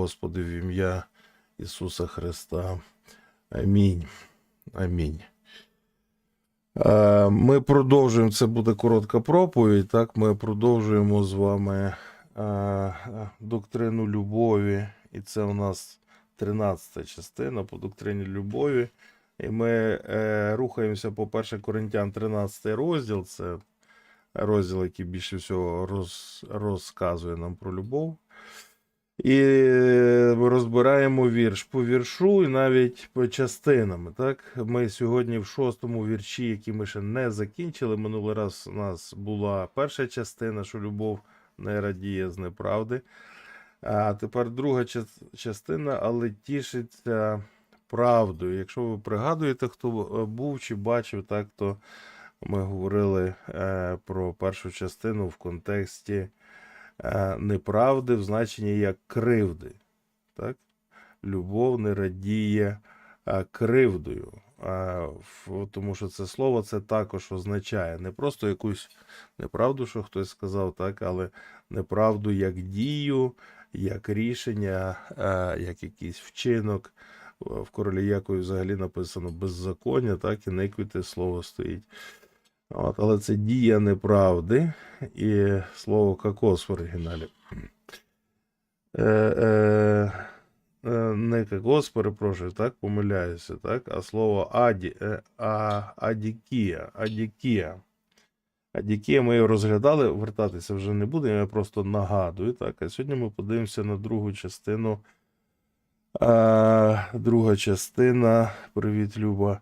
Господи, в ім'я Ісуса Христа. Амінь. Амінь. Е, Ми продовжуємо, це буде коротка проповідь. Так, ми продовжуємо з вами е, доктрину любові, і це у нас 13 частина по доктрині любові. І ми е, рухаємося по 1 Коринтян 13 розділ. Це розділ, який більше всього роз, розказує нам про любов. І розбираємо вірш по віршу і навіть по частинами. Так? Ми сьогодні в шостому вірші, який ми ще не закінчили. Минулий раз у нас була перша частина, що любов не радіє з неправди. А тепер друга частина, але тішиться правдою. Якщо ви пригадуєте, хто е, був чи бачив, так, то ми говорили е, про першу частину в контексті е, неправди в значенні як кривди. Так? Любов не радіє е, кривдою. Е, тому що це слово це також означає не просто якусь неправду, що хтось сказав, так, але неправду як дію, як рішення, е, як якийсь вчинок. В королі Якові взагалі написано беззаконня, так, і никвіте слово стоїть. От, але це дія неправди і слово кокос в оригіналі. Е, е, е, не кокос, перепрошую, так, помиляюся, так, а слово аді, е, а, адікія, адікія. Адікія ми його розглядали, вертатися вже не будемо, я просто нагадую. Так, а сьогодні ми подивимося на другу частину. А, друга частина, привіт, Люба,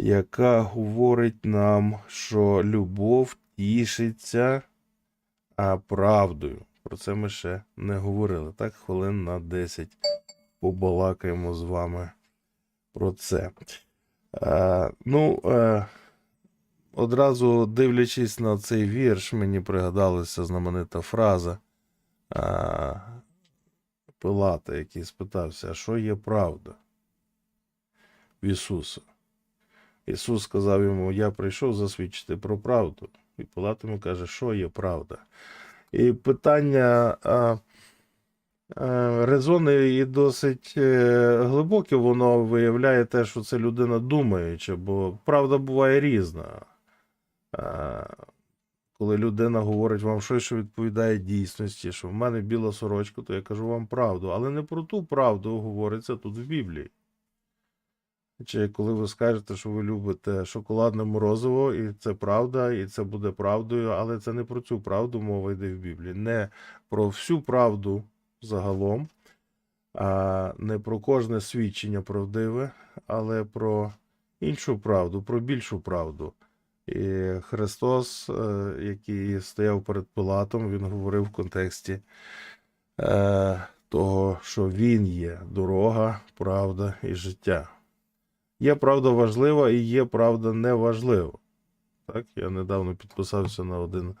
яка говорить нам, що любов тішиться а, правдою. Про це ми ще не говорили. Так, хвилин на 10 побалакаємо з вами про це. А, ну, е, одразу дивлячись на цей вірш, мені пригадалася знаменита фраза а, Пилата, який спитався, а що є правда в Ісуса? Ісус сказав йому: Я прийшов засвідчити про правду. І Пилат йому каже, що є правда. І питання а, а, резонне і досить е, глибоке, воно виявляє те, що це людина думаюча, бо правда буває різна. А, коли людина говорить вам щось, що відповідає дійсності, що в мене біла сорочка, то я кажу вам правду. Але не про ту правду говориться тут в Біблії. Чи коли ви скажете, що ви любите шоколадне морозиво, і це правда, і це буде правдою, але це не про цю правду мова йде в Біблії. Не про всю правду загалом, а не про кожне свідчення правдиве, але про іншу правду, про більшу правду. І Христос, е, який стояв перед Пилатом, він говорив в контексті е, того, що Він є дорога, правда і життя. Є правда важлива і є правда неважлива. Так, я недавно підписався на один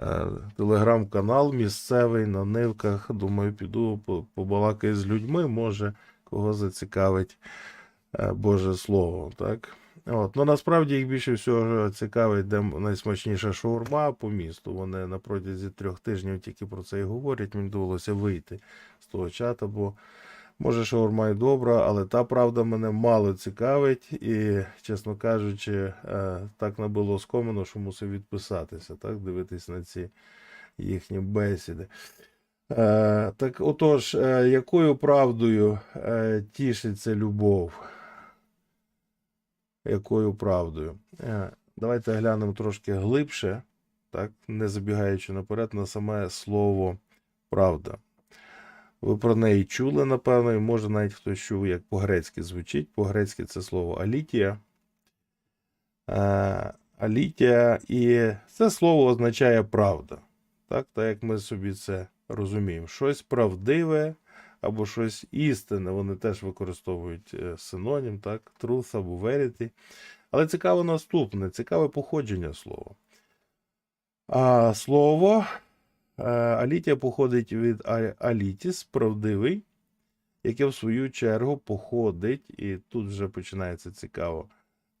е, телеграм-канал місцевий на нивках. Думаю, піду побалакаю з людьми, може, кого зацікавить е, Боже Слово. Так? От. Ну, насправді їх більше всього цікавить, де найсмачніша шаурма по місту. Вони на протязі трьох тижнів тільки про це і говорять. Мені довелося вийти з того чата, бо може шаурма і добра, але та правда мене мало цікавить, і, чесно кажучи, е, так набило скомано, що мусив відписатися, так, дивитись на ці їхні бесіди. Е, Так отож, е, якою правдою тішиться любов? Якою правдою? Давайте глянемо трошки глибше, так, не забігаючи наперед, на саме слово правда. Ви про неї чули, напевно, і може навіть хтось чув, як по-грецьки звучить. По-грецьки це слово алітія. Е, Алітія, і це слово означає правда. Так, так як ми собі це розуміємо. Щось правдиве або щось істинне. Вони теж використовують е, синонім, так, truth або verity. Але цікаво наступне, цікаве походження слова. А слово алітія походить від алітіс, правдивий, яке в свою чергу походить, і тут вже починається цікаво,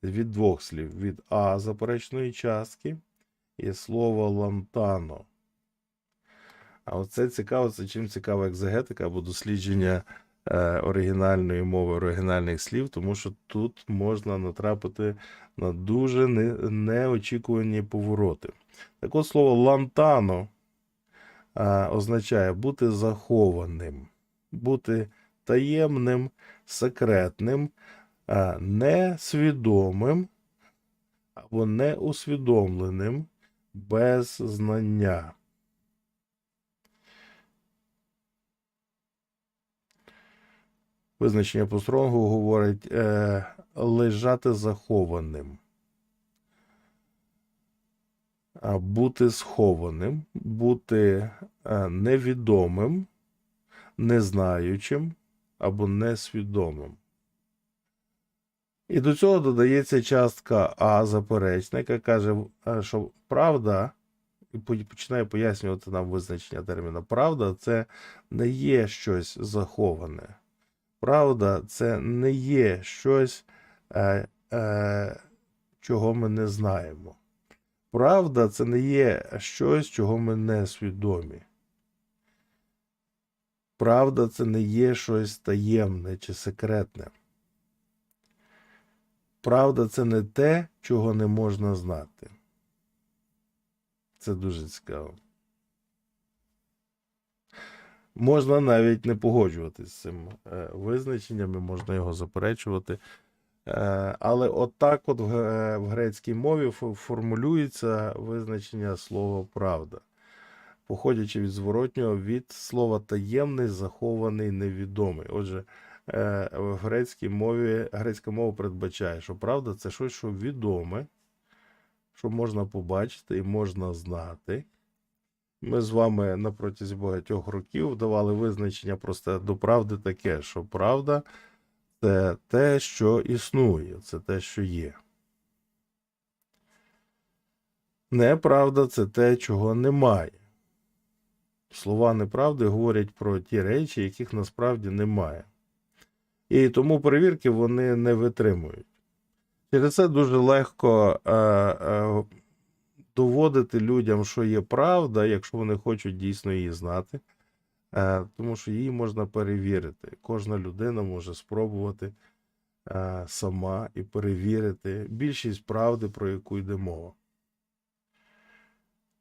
від двох слів: від А заперечної частки і слово лантано. А оце цікаво, це чим цікава екзегетика або дослідження е, оригінальної мови, оригінальних слів, тому що тут можна натрапити на дуже не, неочікувані повороти. Так от слово лантано е, означає бути захованим, бути таємним, секретним, е, несвідомим або неусвідомленим без знання. Визначення по стронгу говорить е, лежати захованим. А бути схованим, бути е, невідомим, незнаючим або несвідомим. І до цього додається частка А заперечна, яка каже, е, що правда, і починає пояснювати нам визначення терміна правда, це не є щось заховане. Правда, це не є щось, е, е, чого ми не знаємо. Правда, це не є щось, чого ми не свідомі. Правда, це не є щось таємне чи секретне. Правда, це не те, чого не можна знати. Це дуже цікаво. Можна навіть не погоджуватися з цим е, визначенням, і можна його заперечувати. Е, але отак, от в, е, в грецькій мові формулюється визначення слова правда, походячи від зворотнього від слова таємний, захований, невідомий. Отже, е, в грецькій мові грецька мова передбачає, що правда це щось, що відоме, що можна побачити і можна знати. Ми з вами на протязі багатьох років давали визначення просто до правди таке, що правда це те, що існує, це те, що є. Неправда це те, чого немає. Слова неправди говорять про ті речі, яких насправді немає. І тому перевірки вони не витримують. Через це дуже легко е, е, доводити людям, що є правда, якщо вони хочуть дійсно її знати, тому що її можна перевірити. Кожна людина може спробувати е, сама і перевірити більшість правди, про яку йде мова.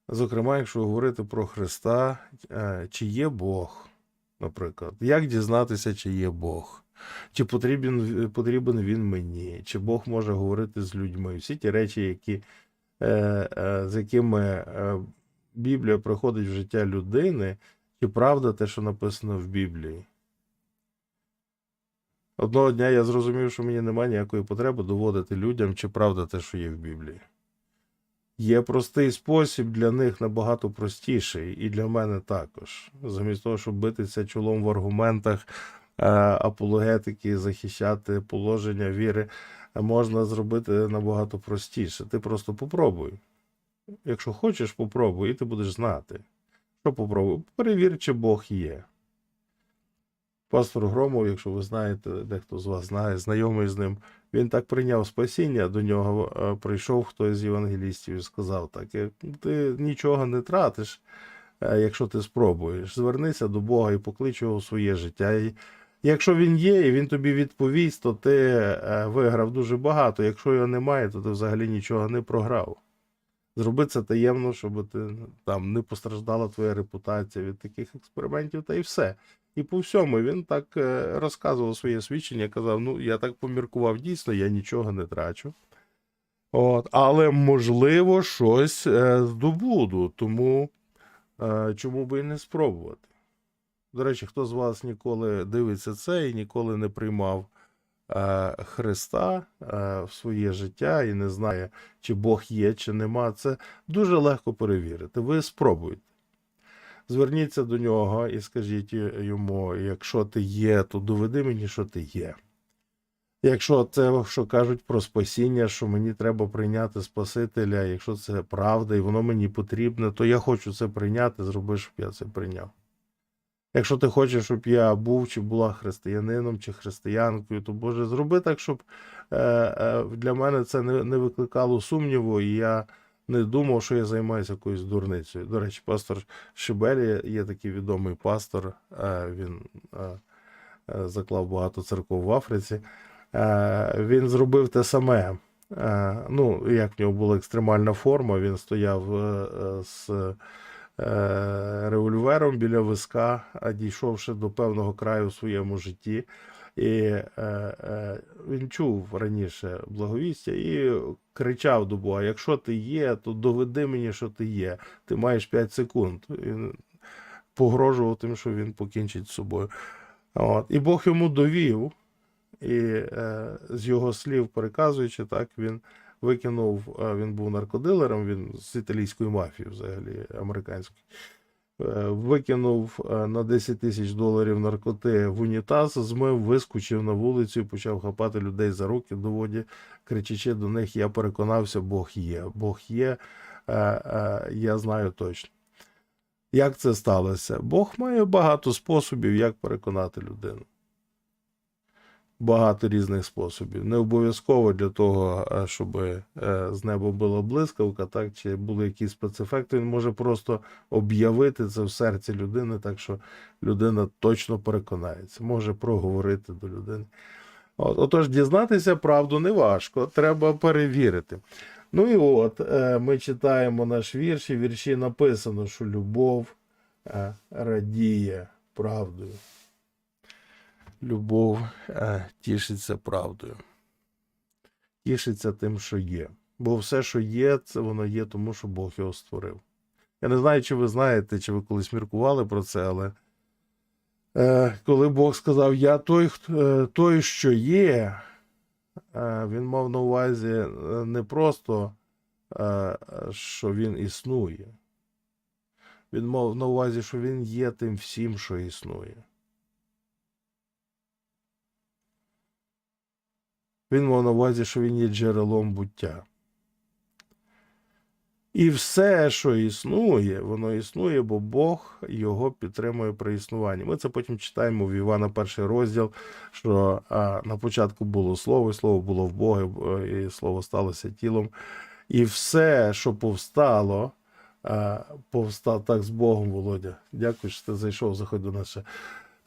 Зокрема, якщо говорити про Христа, е, чи є Бог, наприклад, як дізнатися, чи є Бог? Чи потрібен, потрібен він мені, чи Бог може говорити з людьми? Всі ті речі, які, е, е, з якими е, Біблія приходить в життя людини, чи правда те, що написано в Біблії? Одного дня я зрозумів, що мені немає ніякої потреби доводити людям, чи правда те, що є в Біблії. Є простий спосіб для них набагато простіший, і для мене також. Замість того, щоб битися чолом в аргументах е, апологетики, захищати положення віри, можна зробити набагато простіше. Ти просто попробуй. Якщо хочеш, попробуй, і ти будеш знати. Що попробуй? Перевір, чи Бог є. Пастор Громов, якщо ви знаєте, дехто з вас знає, знайомий з ним, він так прийняв спасіння, до нього е, прийшов хтось з євангелістів і сказав так: «Е, ти нічого не тратиш, е, якщо ти спробуєш. Звернися до Бога і поклич його в своє життя. І якщо він є, і він тобі відповість, то ти виграв дуже багато. Якщо його немає, то ти взагалі нічого не програв. Зроби це таємно, щоб ти там не постраждала твоя репутація від таких експериментів, та й все. І по всьому він так е, розказував своє свідчення, казав: ну, я так поміркував, дійсно, я нічого не трачу. От, але можливо щось е, здобуду, тому е, чому би і не спробувати. До речі, хто з вас ніколи дивиться це і ніколи не приймав Христа е, в своє життя і не знає, чи Бог є, чи нема, це дуже легко перевірити. Ви спробуйте. Зверніться до нього і скажіть йому: якщо ти є, то доведи мені, що ти є. Якщо це, що кажуть про спасіння, що мені треба прийняти Спасителя, якщо це правда і воно мені потрібне, то я хочу це прийняти, зроби, щоб я це прийняв. Якщо ти хочеш, щоб я був чи була християнином чи християнкою, то Боже, зроби так, щоб е, е, для мене це не, викликало сумніву, і я не думав, що я займаюся якоюсь дурницею. До речі, пастор Шибелі є такий відомий пастор. е, Він заклав багато церков в Африці. Він зробив те саме. Ну, як в нього була екстремальна форма, він стояв з револьвером біля виска, дійшовши до певного краю в своєму житті. І е, е, він чув раніше благовістя і кричав до Бога: якщо ти є, то доведи мені, що ти є. Ти маєш 5 секунд. Він погрожував тим, що він покінчить з собою. От. І Бог йому довів, і е, з його слів переказуючи, так він викинув, е, він був наркодилером, він з італійської мафії, взагалі американської. Е, Викинув е, на 10 тисяч доларів наркоти в унітаз, змив, вискочив на вулицю і почав хапати людей за руки до воді, кричачи до них: Я переконався, Бог є. Бог є, я знаю точно. Як це сталося? Бог має багато способів, як переконати людину. Багато різних способів. Не обов'язково для того, е, щоб е, з неба була блискавка, так, чи були якісь спецефекти. Він може просто об'явити це в серці людини, так що людина точно переконається, може проговорити до людини. От, отож, дізнатися правду не важко, треба перевірити. Ну і от е, ми читаємо наш вірш, і вірші написано, що любов радіє правдою. Любов е, тішиться правдою. Тішиться тим, що є. Бо все, що є, це воно є, тому що Бог його створив. Я не знаю, чи ви знаєте, чи ви колись міркували про це, але е, коли Бог сказав, Я той, е, той що є, е, він мав на увазі е, не просто, е, що він існує. Він мав на увазі, що він є тим всім, що існує. Він мав на увазі, що він є джерелом буття. І все, що існує, воно існує, бо Бог його підтримує при існуванні. Ми це потім читаємо в Івана перший розділ, що а, на початку було слово, і слово було в Бога, і слово сталося тілом. І все, що повстало, а, повстало так з Богом, Володя. Дякую, що ти зайшов, заходь до нас.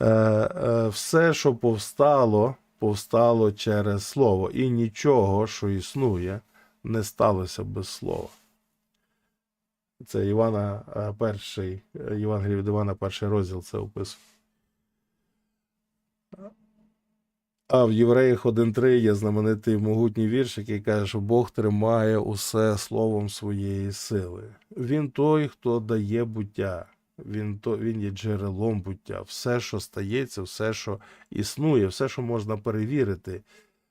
Е, е, все, що повстало, повстало через слово, і нічого, що існує, не сталося без слова. Це Івана е, перший, е, Євангелій від Івана, перший розділ це описує. А в Євреях 1.3 є знаменитий могутній вірш, який каже, що Бог тримає усе словом своєї сили. Він той, хто дає буття. Він, то, він є джерелом буття. Все, що стається, все, що існує, все, що можна перевірити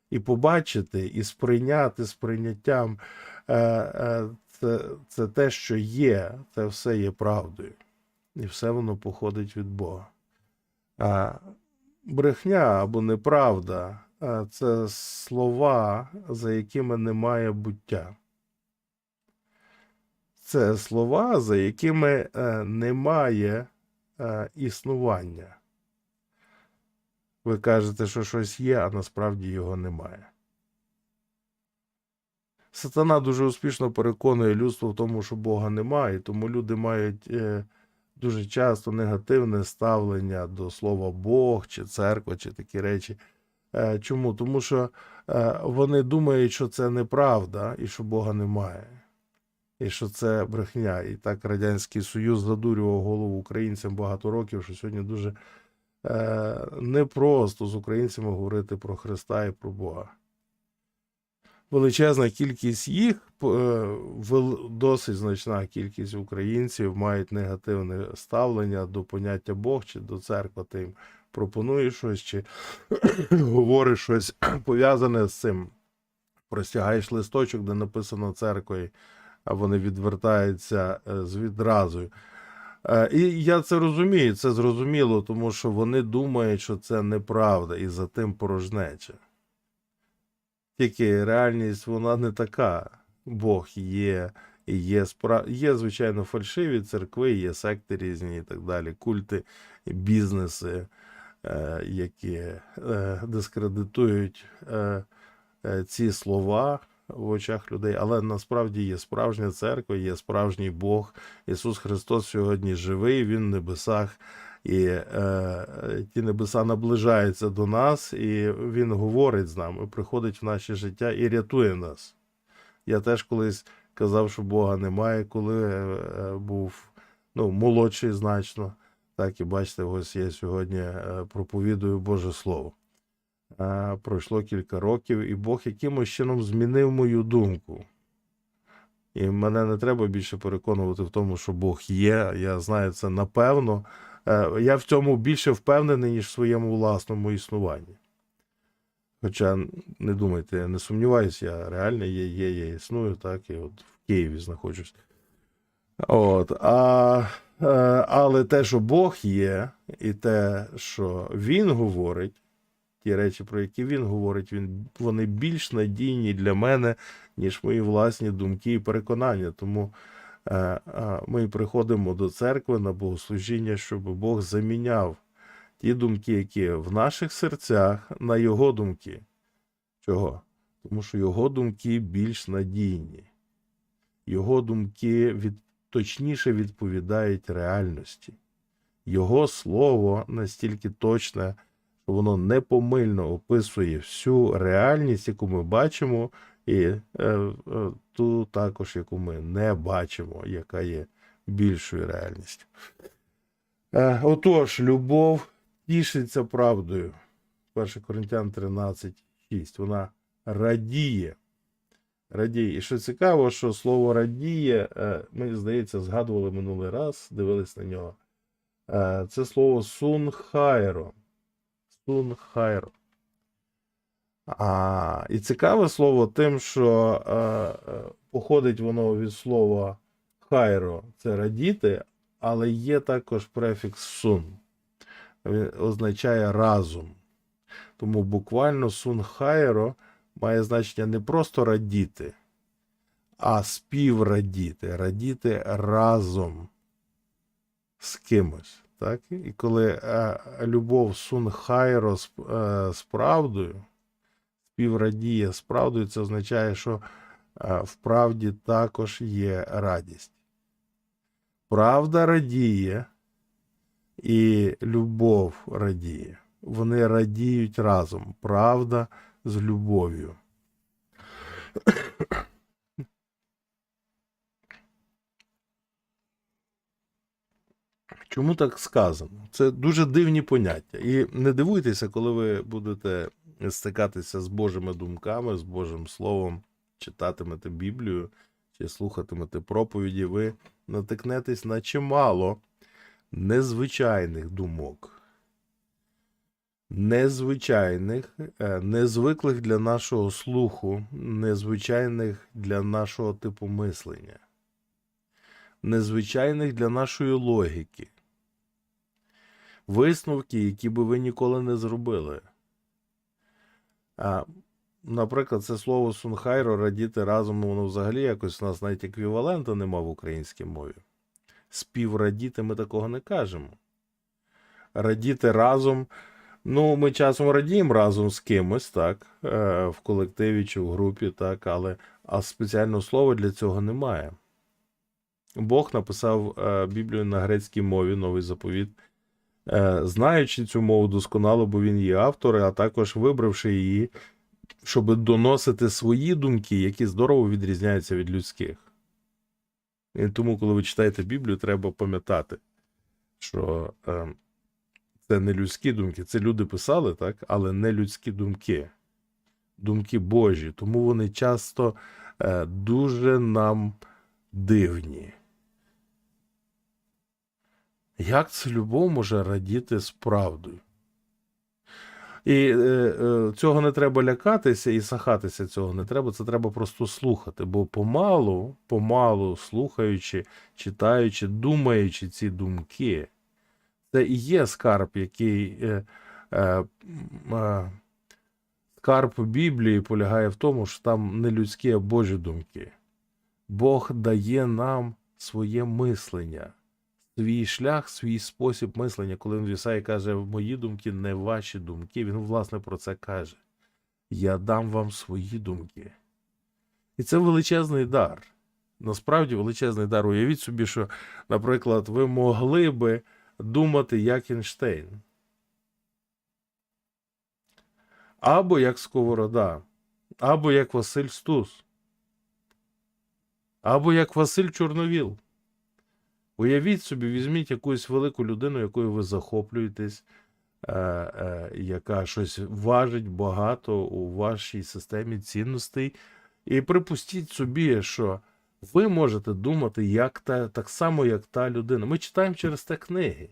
і побачити, і сприйняти з прийняттям. Е, е, це, це те, що є, це все є правдою. І все воно походить від Бога. А брехня або неправда це слова, за якими немає буття. Це слова, за якими е, немає е, існування. Ви кажете, що щось є, а насправді його немає. Сатана дуже успішно переконує людство в тому, що Бога немає, тому люди мають е, дуже часто негативне ставлення до слова Бог чи церква, чи такі речі. Чому? Тому що вони думають, що це неправда і що Бога немає, і що це брехня. І так Радянський Союз задурював голову українцям багато років, що сьогодні дуже е, непросто з українцями говорити про Христа і про Бога величезна кількість їх, е, досить значна кількість українців мають негативне ставлення до поняття Бог чи до церкви. Ти їм пропонуєш щось чи говориш щось пов'язане з цим. Простягаєш листочок, де написано церквою, вони відвертаються е, з відразу. Е, І я це розумію, це зрозуміло, тому що вони думають, що це неправда, і за тим порожнеча. Тільки реальність вона не така. Бог є, є спра... є, звичайно, фальшиві церкви, є секти різні і так далі, культи, бізнеси, е, які дискредитують ці слова, в очах людей, але насправді є справжня церква, є справжній Бог. Ісус Христос сьогодні живий, Він в небесах, і е, ті небеса наближаються до нас, і Він говорить з нами, приходить в наше життя і рятує нас. Я теж колись казав, що Бога немає, коли е, був ну, молодший значно. Так і бачите, ось я сьогодні е, проповідую Боже Слово. Е, Пройшло кілька років, і Бог якимось чином змінив мою думку. І мене не треба більше переконувати в тому, що Бог є. Я знаю це напевно. Е, Я в цьому більше впевнений, ніж в своєму власному існуванні. Хоча не думайте, я не сумніваюся, я реально є, є, я існую, так, і от в Києві знаходжусь. От, а, е, але те, що Бог є, і те, що Він говорить, ті речі, про які він говорить, він, вони більш надійні для мене, ніж мої власні думки і переконання. Тому е, е, ми приходимо до церкви на богослужіння, щоб Бог заміняв ті думки, які в наших серцях, на його думки. Чого? Тому що його думки більш надійні. Його думки від, точніше відповідають реальності. Його слово настільки точне, воно непомильно описує всю реальність, яку ми бачимо, і е, е, ту також, яку ми не бачимо, яка є більшою реальністю. Е, отож, любов тішиться правдою. 1 Коринтян 13, 6. Вона радіє. Радіє. І що цікаво, що слово радіє, е, мені здається, згадували минулий раз, дивились на нього. Е, Це слово сунхайро. Сунхайро. А, і цікаве слово тим, що е, е, походить воно від слова хайро, це радіти, але є також префікс сун. Він означає разом. Тому буквально сун хайро має значення не просто радіти, а співрадіти, радіти разом з кимось. Так? І коли е, любов сун хайро з, е, з правдою, співрадіє з правдою, це означає, що е, в правді також є радість. Правда радіє і любов радіє. Вони радіють разом. Правда з любов'ю. Чому так сказано? Це дуже дивні поняття. І не дивуйтеся, коли ви будете стикатися з Божими думками, з Божим Словом, читатимете Біблію чи слухатимете проповіді, ви натикнетесь на чимало незвичайних думок. Незвичайних, е, незвиклих для нашого слуху, незвичайних для нашого типу мислення, незвичайних для нашої логіки, висновки, які би ви ніколи не зробили. А, наприклад, це слово сунхайро радіти разом, воно взагалі якось у нас навіть еквівалента нема в українській мові. Співрадіти ми такого не кажемо. Радіти разом. Ну, ми часом радіємо разом з кимось, так, е, в колективі чи в групі, так, але а спеціального слова для цього немає. Бог написав е, Біблію на грецькій мові, новий заповіт, знаючи цю мову досконало, бо він її автор, а також вибравши її, щоб доносити свої думки, які здорово відрізняються від людських. І тому, коли ви читаєте Біблію, треба пам'ятати, що е, це не людські думки, це люди писали, так, але не людські думки, думки Божі. Тому вони часто е, дуже нам дивні. Як це любов може радіти з правдою? І е, е, цього не треба лякатися і сахатися цього не треба. Це треба просто слухати. Бо помалу, помалу, слухаючи, читаючи, думаючи ці думки, це і є скарб, який е, е, е, скарб Біблії полягає в тому, що там не людські, а Божі думки. Бог дає нам своє мислення, свій шлях, свій спосіб мислення. Коли він в Ісаї каже, мої думки не ваші думки, він, власне, про це каже. Я дам вам свої думки. І це величезний дар. Насправді величезний дар. Уявіть собі, що, наприклад, ви могли би думати як Ейнштейн. Або як Сковорода, або як Василь Стус, або як Василь Чорновіл. Уявіть собі, візьміть якусь велику людину, якою ви захоплюєтесь, е, е, яка щось важить багато у вашій системі цінностей. І припустіть собі, що ви можете думати як та, так само, як та людина. Ми читаємо через те книги.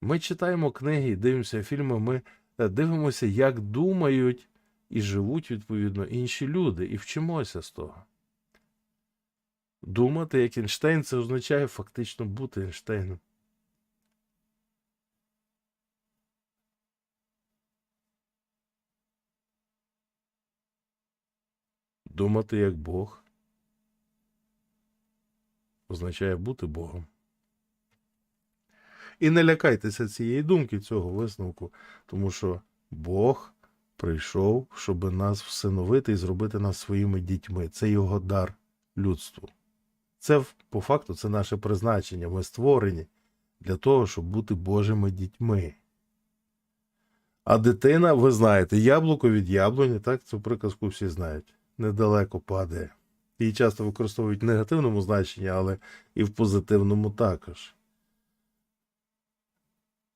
Ми читаємо книги і дивимося фільми, ми е, дивимося, як думають і живуть, відповідно, інші люди, і вчимося з того. Думати як Ейнштейн, це означає фактично бути Ейнштейном. Думати як Бог означає бути Богом. І не лякайтеся цієї думки, цього висновку, тому що Бог прийшов, щоб нас всиновити і зробити нас своїми дітьми. Це його дар людству. Це по факту це наше призначення. Ми створені для того, щоб бути Божими дітьми. А дитина, ви знаєте, яблуко від яблуні, так, цю приказку всі знають, недалеко падає. Її часто використовують в негативному значенні, але і в позитивному також.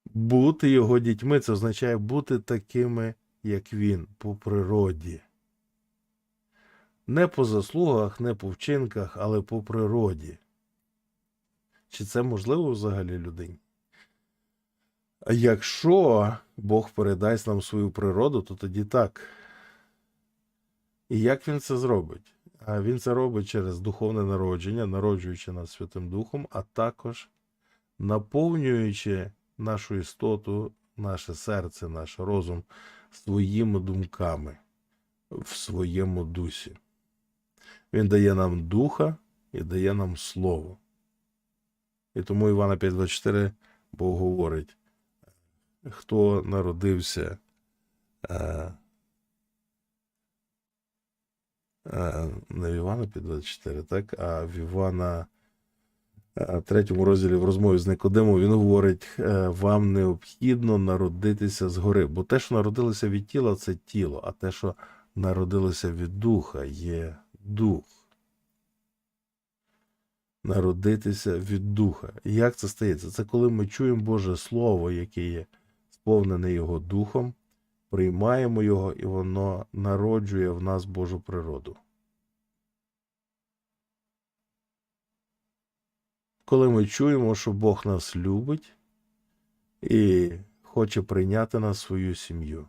Бути його дітьми це означає бути такими, як він, по природі. Не по заслугах, не по вчинках, але по природі. Чи це можливо взагалі людині? А якщо Бог передасть нам свою природу, то тоді так. І як він це зробить? А він це робить через духовне народження, народжуючи нас Святим Духом, а також наповнюючи нашу істоту, наше серце, наш розум своїми думками в своєму дусі. Він дає нам духа і дає нам слово. І тому Івана 5.24 Бог говорить, хто народився е, е, не в Івана 5.24, так, а в Івана е, третьому розділі в розмові з Никодимом він говорить: вам необхідно народитися згори. Бо те, що народилося від тіла, це тіло, а те, що народилося від духа, є дух. Народитися від духа. Як це стається? Це коли ми чуємо Боже Слово, яке є сповнене Його духом, приймаємо його, і воно народжує в нас Божу природу. Коли ми чуємо, що Бог нас любить і хоче прийняти нас в свою сім'ю.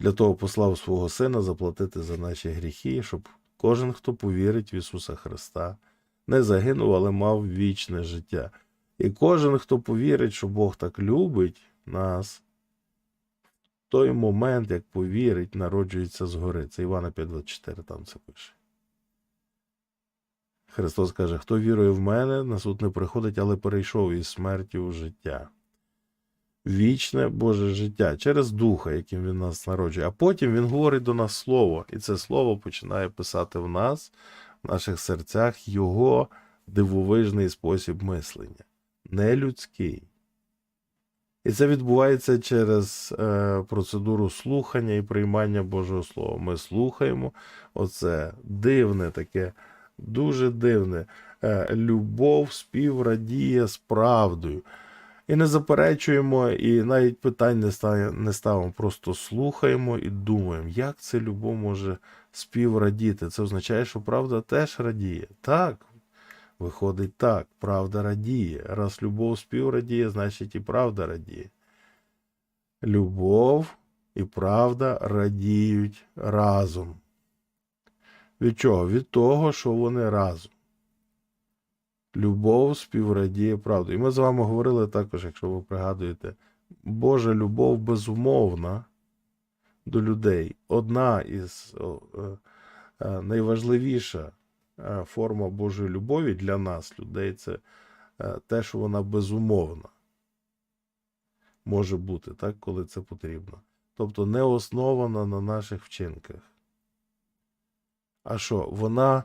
Для того послав свого Сина заплатити за наші гріхи, щоб кожен, хто повірить в Ісуса Христа, не загинув, але мав вічне життя. І кожен, хто повірить, що Бог так любить нас, в той момент, як повірить, народжується згори. Це Івана 5.24, там це пише. Христос каже, хто вірує в мене, на суд не приходить, але перейшов із смерті у життя. Вічне Боже життя через Духа, яким Він нас народжує. А потім Він говорить до нас Слово, і це Слово починає писати в нас, в наших серцях, Його дивовижний спосіб мислення, не людський. І це відбувається через е, процедуру слухання і приймання Божого Слова. Ми слухаємо оце дивне таке, дуже дивне. Е, любов співрадіє з правдою. І не заперечуємо, і навіть питань не ста- не ставимо, просто слухаємо і думаємо, як це любов може співрадіти. Це означає, що правда теж радіє. Так, виходить так, правда радіє. Раз любов співрадіє, значить і правда радіє. Любов і правда радіють разом. Від чого? Від того, що вони разом. Любов співрадіє правду. І ми з вами говорили також, якщо ви пригадуєте, Божа любов безумовна до людей. Одна із е, е, найважливіша е, форма Божої любові для нас, людей, це те, що вона безумовна. Може бути, так, коли це потрібно. Тобто не основана на наших вчинках. А що? Вона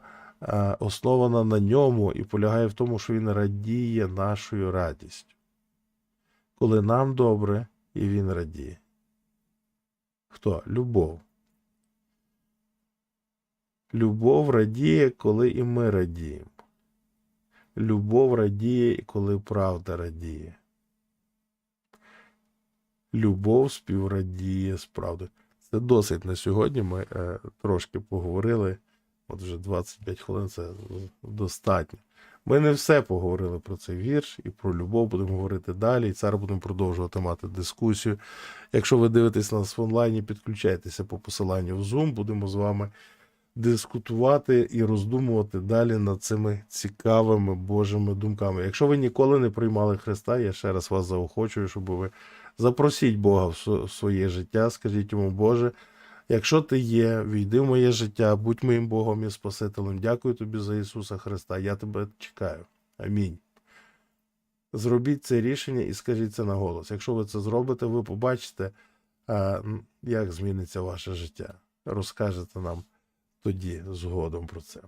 основана на ньому і полягає в тому, що він радіє нашою радістю. Коли нам добре, і він радіє. Хто? Любов. Любов радіє, коли і ми радіємо. Любов радіє, коли правда радіє. Любов співрадіє з правдою. Це досить на сьогодні. Ми е, трошки поговорили. От вже 25 хвилин це достатньо. Ми не все поговорили про цей вірш і про любов будемо говорити далі. І зараз будемо продовжувати мати дискусію. Якщо ви дивитесь нас в онлайні, підключайтеся по посиланню в Zoom. Будемо з вами дискутувати і роздумувати далі над цими цікавими Божими думками. Якщо ви ніколи не приймали Христа, я ще раз вас заохочую, щоб ви запросіть Бога в своє життя, скажіть йому, Боже. Якщо ти є, війди в моє життя, будь моїм Богом і Спасителем. Дякую тобі за Ісуса Христа. Я тебе чекаю. Амінь. Зробіть це рішення і скажіть це на голос. Якщо ви це зробите, ви побачите, як зміниться ваше життя. Розкажете нам тоді згодом про це.